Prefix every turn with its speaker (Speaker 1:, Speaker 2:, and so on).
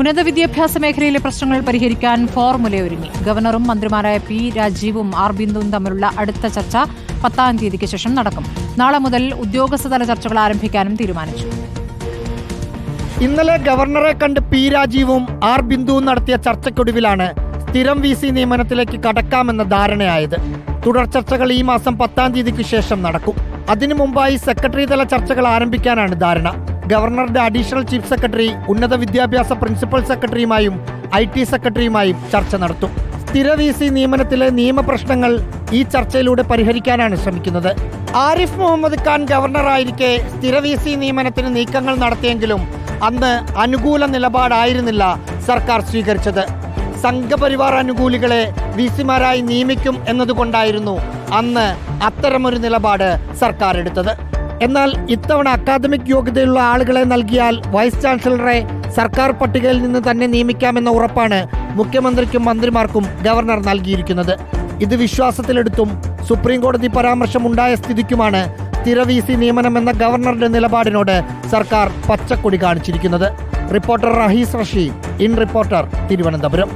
Speaker 1: ഉന്നത വിദ്യാഭ്യാസ മേഖലയിലെ പ്രശ്നങ്ങൾ പരിഹരിക്കാൻ ഫോർമുല ഒരുങ്ങി. ഗവർണറും മന്ത്രിമാരായ പി രാജീവും ആർ ബിന്ദുവും തമ്മിലുള്ള അടുത്ത ചർച്ച പത്താം തീയതിക്ക് ശേഷം നടക്കും. നാളെ മുതൽ ഉദ്യോഗസ്ഥതല ചർച്ചകൾ ആരംഭിക്കാനും തീരുമാനിച്ചു.
Speaker 2: ഇന്നലെ ഗവർണറെ കണ്ട് പി രാജീവും ആർ ബിന്ദുവും നടത്തിയ ചർച്ചയ്ക്കൊടുവിലാണ് സ്ഥിരം വി സി നിയമനത്തിലേക്ക് കടക്കാമെന്ന ധാരണയായത്. തുടർ ചർച്ചകൾ ഈ മാസം പത്താം തീയതിക്ക് ശേഷം നടക്കും. അതിനു മുമ്പായി സെക്രട്ടറി തല ചർച്ചകൾ ആരംഭിക്കാനാണ് ധാരണ. ഗവർണറുടെ അഡീഷണൽ ചീഫ് സെക്രട്ടറി ഉന്നത വിദ്യാഭ്യാസ പ്രിൻസിപ്പൽ സെക്രട്ടറിയുമായും ഐ ടി സെക്രട്ടറിയുമായും ചർച്ച നടത്തും. സ്ഥിര വി സി നിയമനത്തിലെ നിയമപ്രശ്നങ്ങൾ ഈ ചർച്ചയിലൂടെ പരിഹരിക്കാനാണ് ശ്രമിക്കുന്നത്. ആരിഫ് മുഹമ്മദ് ഖാൻ ഗവർണറായിരിക്കെ സ്ഥിര വി സി നിയമനത്തിന് നീക്കങ്ങൾ നടത്തിയെങ്കിലും അന്ന് അനുകൂല നിലപാടായിരുന്നില്ല സർക്കാർ സ്വീകരിച്ചത്. സംഘപരിവാർ അനുകൂലികളെ വി സിമാരായി നിയമിക്കും എന്നതുകൊണ്ടായിരുന്നു അന്ന് അത്തരമൊരു നിലപാട് സർക്കാർ എടുത്തത്. എന്നാൽ ഇത്തവണ അക്കാദമിക് യോഗ്യതയുള്ള ആളുകളെ നൽകിയാൽ വൈസ് ചാൻസലറെ സർക്കാർ പട്ടികയിൽ നിന്ന് തന്നെ നിയമിക്കാമെന്ന ഉറപ്പാണ് മുഖ്യമന്ത്രിക്കും മന്ത്രിമാർക്കും ഗവർണർ നൽകിയിരിക്കുന്നത്. ഇത് വിശ്വാസത്തിലെടുത്തും സുപ്രീം കോടതി പരാമർശമുണ്ടായ സ്ഥിതിക്കുമാണ് തിരവീസി നിയമനമെന്ന നിയമനം എന്ന ഗവർണറുടെ നിലപാടിനോട് സർക്കാർ പച്ചക്കൊടി കാണിച്ചിരിക്കുന്നത്. Reporter Rahees Rasheed in reporter Thiruvananthapuram.